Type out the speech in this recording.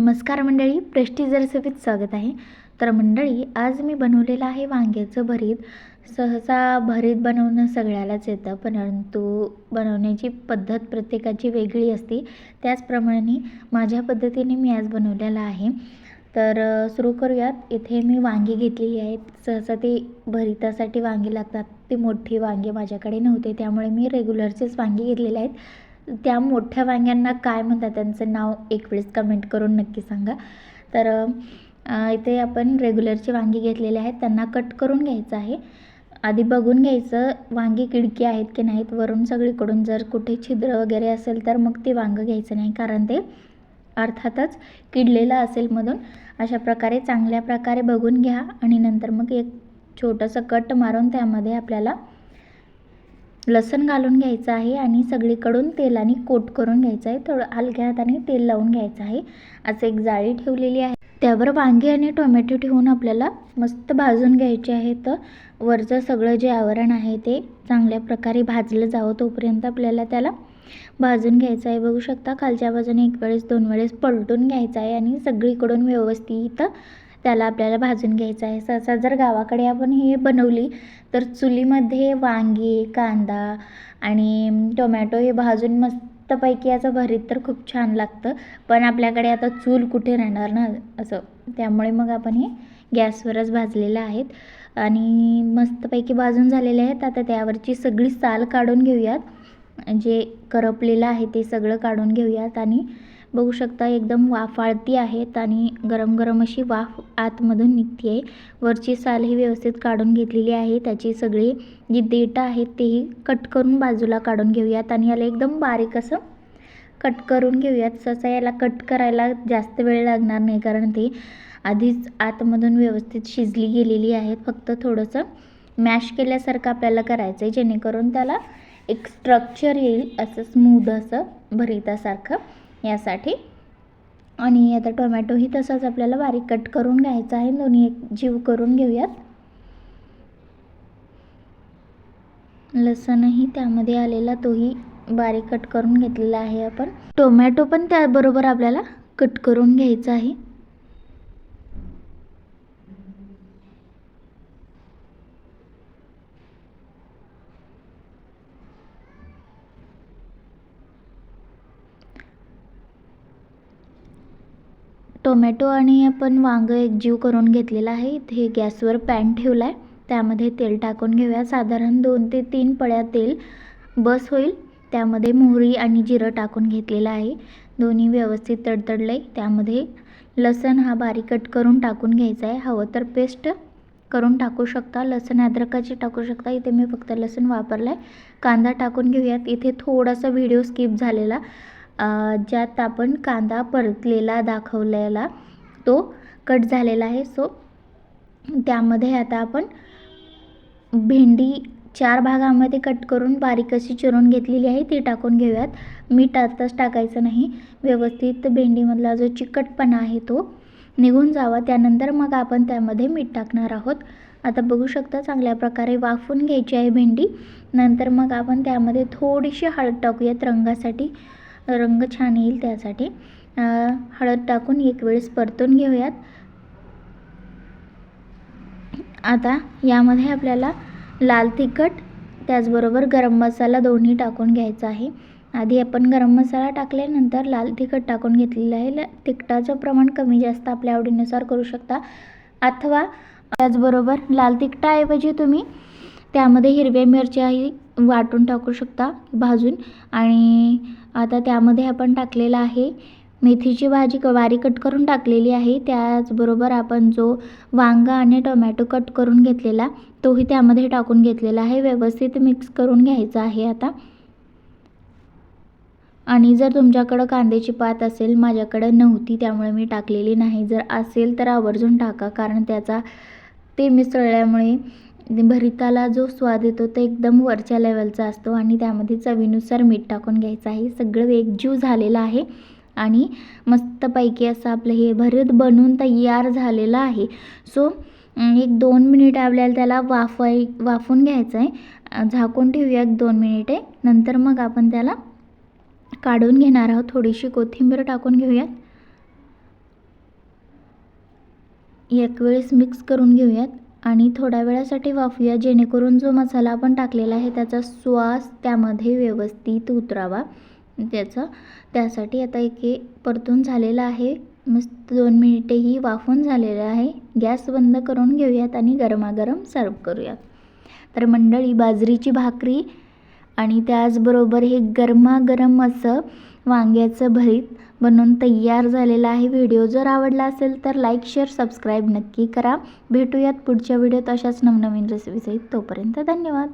नमस्कार मंडळी प्रेस्टिज रेसिपीत स्वागत आहे. तर मंडळी आज मी बनवलेलं आहे वांग्याचं भरीत. सहसा भरीत बनवणं सगळ्यालाच येतं परंतु बनवण्याची पद्धत प्रत्येकाची वेगळी असते. त्याचप्रमाणे माझ्या पद्धतीने मी आज बनवलेलं आहे. तर सुरू करूयात. इथे मी वांगी घेतलेली आहेत. सहसा ते भरितासाठी वांगी लागतात. ती मोठी वांगे माझ्याकडे नव्हते त्यामुळे मी रेग्युलरचेच वांगी घेतलेले आहेत. त्या मोठ्या वांग्यांना काय म्हणतात त्यांचं नाव एक वेळेस कमेंट करून नक्की सांगा. तर इथे आपण रेग्युलरची वांगी घेतलेले आहेत त्यांना कट करून घ्यायचं आहे. आधी बघून घ्यायचं वांगी किडकी आहेत की नाहीत वरून सगळीकडून जर कुठे छिद्र वगैरे असेल तर मग ते वांगं घ्यायचं नाही कारण ते अर्थातच किडलेलं असेल मधून. अशा प्रकारे चांगल्या प्रकारे बघून घ्या आणि नंतर मग एक छोटंसं कट मारून त्यामध्ये आपल्याला लसण घालून घ्यायचं आहे आणि सगळीकडून तेलाने कोट करून घ्यायचं आहे. थोडं हलक्या हाताने तेल लावून घ्यायचं आहे. असं एक जाळी ठेवलेली आहे. त्यावर वांगी आणि टोमॅटो ठेवून आपल्याला मस्त भाजून घ्यायचे आहे. तर वरचं सगळं जे आवरण आहे ते चांगल्या प्रकारे भाजलं जावं तोपर्यंत आपल्याला त्याला भाजून घ्यायचं आहे. बघू शकता खालच्या बाजूने एक वेळेस दोन वेळेस पलटून घ्यायचं आहे आणि सगळीकडून व्यवस्थित त्याला आपल्याला भाजून घ्यायचं आहे. सहसा जर गावाकडे आपण हे बनवली तर चुलीमध्ये वांगी कांदा आणि टोमॅटो हे भाजून मस्तपैकी याचं भरीत तर खूप छान लागतं. पण आपल्याकडे आता चूल कुठे राहणार ना असं. त्यामुळे मग आपण हे गॅसवरच भाजलेलं आहेत. आणि मस्तपैकी भाजून झालेले आहेत. आता त्यावरची सगळी साल काढून घेऊयात. जे करपलेलं आहे ते सगळं काढून घेऊयात आणि बघू शकता एकदम वाफाळती आहेत आणि गरम गरम अशी वाफ आतमधून निघते आहे वरची साल ही व्यवस्थित काढून घेतलेली आहे. त्याची सगळी जी देठं आहेत तेही कट करून बाजूला काढून घेऊयात आणि याला एकदम बारीक असं कट करून घेऊयात. सहसा याला कट करायला जास्त वेळ लागणार नाही कारण ते आधीच आतमधून व्यवस्थित शिजली गेलेली आहेत. फक्त थोडंसं मॅश केल्यासारखं आपल्याला करायचं आहे जेणेकरून त्याला एक स्ट्रक्चर येईल असं स्मूद असं भरितासारखं. यासाठी. आणि आता टोमॅटोही तसाच आपल्याला बारीक कट करून घ्यायचा आहे. दोन्ही एक जीव करून घेऊयात. लसणही त्यामध्ये आलेला तोही बारीक कट करून घेतलेला आहे आपण. टोमॅटो पण त्याबरोबर आपल्याला कट करून घ्यायचा आहे. टोमॅटो आणि आपण वांगं एकजीव करून घेतलेलं आहे. इथे गॅसवर पॅन ठेवला आहे त्यामध्ये तेल टाकून घेऊया. साधारण दोन ते तीन पळ्या तेल बस होईल. त्यामध्ये मोहरी आणि जिरं टाकून घेतलेलं आहे. दोन्ही व्यवस्थित तडतडलं आहे त्यामध्ये लसण हा बारीक कट करून टाकून घ्यायचा आहे. हवं तर पेस्ट करून टाकू शकता. लसण अद्रकाची टाकू शकता. इथे मी फक्त लसण वापरला आहे कांदा टाकून घेऊयात. इथे थोडासा व्हिडिओ स्किप झालेला. ज्यात आपण कांदा परतलेला दाखवलेला तो कट झालेला आहे. सो त्यामध्ये आता आपण भेंडी चार भागामध्ये कट करून बारीक अशी चिरून घेतलेली आहे ती टाकून घेऊयात. मीठ आताच टाकायचं नाही व्यवस्थित भेंडीमधला जो चिकटपणा आहे तो निघून जावा. त्यानंतर मग आपण त्यामध्ये मीठ टाकणार आहोत. आता बघू शकता चांगल्या प्रकारे वाफून घ्यायची आहे भेंडी. नंतर मग आपण त्यामध्ये थोडीशी हळद टाकूयात रंगासाठी. रंग छान येईल त्यासाठी. हळद टाकून एक वेळेस परतून घेऊयात. आता यामध्ये आपल्याला लाल तिखट त्याचबरोबर गरम मसाला दोन्ही टाकून घ्यायचा आहे. आधी आपण गरम मसाला टाकल्यानंतर लाल तिखट टाकून घेतलेलं आहे. ल- तिखटाचं प्रमाण कमी जास्त आपल्या आवडीनुसार करू शकता. अथवा त्याचबरोबर लाल तिखटाऐवजी तुम्ही त्यामध्ये हिरव्या मिरच्याही वाटून टाकू शकता भाजून. आणि आता त्यामध्ये आपण टाकलेलं आहे. मेथीची भाजी क वारी कट करून टाकलेली आहे. त्याचबरोबर आपण जो वांगा आणि टोमॅटो कट करून घेतलेला तोही त्यामध्ये टाकून घेतलेला आहे. व्यवस्थित मिक्स करून घ्यायचा आहे आता. आणि जर तुमच्याकडं कांद्याची पात असेल माझ्याकडं नव्हती त्यामुळे मी टाकलेली नाही. जर असेल तर आवर्जून टाका कारण त्याचा ते मिसळल्यामुळे भरिताला जो स्वाद येतो तो एकदम वरच्या लेवलचा असतो आणि त्यामध्ये चवीनुसार मीठ टाकून घ्यायचं आहे. सगळं एकजीव झालेलं आहे आणि मस्तपैकी असं आपलं हे भरीत बनवून तयार झालेलं आहे. सो एक दोन मिनिट आपल्याला त्याला वाफाय वाफून घ्यायचं आहे. झाकून ठेवूया एक दोन मिनिटे नंतर मग आपण त्याला काढून घेणार आहोत. थोडीशी कोथिंबीर टाकून घेऊयात. एक वेळेस मिक्स करून घेऊयात. आणि थोड्या वेळासाठी वाफूया जेणेकरून जो मसाला आपण टाकलेला आहे त्याचा स्वास त्यामध्ये व्यवस्थित उतरावा. त्याचा त्यासाठी आता एक परतून झालेला आहे. मस्त दोन मिनिटेही वाफून झालेलं आहे. गॅस बंद करून घेऊयात आणि गरमागरम सर्व करूयात. तर मंडळी बाजरीची भाकरी आणि त्याचबरोबर हे गरमागरम असं वांग्याचं भरीत बनवून तयार झालेला आहे व्हिडिओ. जर आवडला असेल तर लाईक शेअर सबस्क्राईब नक्की करा. भेटूयात पुढच्या व्हिडिओत अशाच नवनवीन रेसिपीसहित तोपर्यंत धन्यवाद.